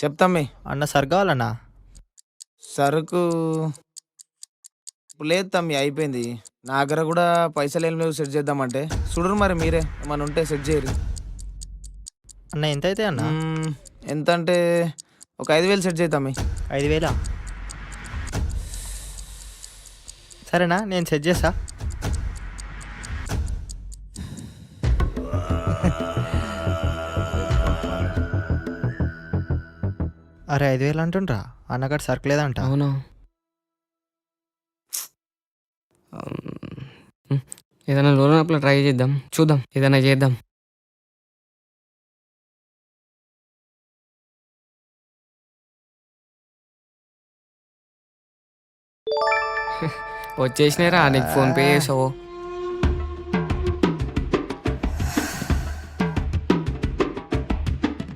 చెప్తామ్మి అన్న సర్గాలన్నా సరుకు లేదు తమ్మి అయిపోయింది. నా దగ్గర కూడా పైసలు ఏం లేవు సెట్ చేద్దామంటే. చూడరు మరి మీరే ఏమన్నా ఉంటే సెట్ చేయరు అన్న ఎంత అయితే అన్న? మ్మ్, ఎంత అంటే ఒక ఐదు వేలు సెట్ చేద్దామి ఐదు వేలా? సరేనా నేను సెట్ చేస్తా. అరే ఐదు వేలు అంటుండ్రా. అన్నగారు సరుకులేదంట అవును? ఉమ్, ఏదైనా లోన్ అప్లో ట్రై చేద్దాం. చూద్దాం. ఏదైనా చేద్దాం. వచ్చేసినారా నీకు ఫోన్ పే చేసావు.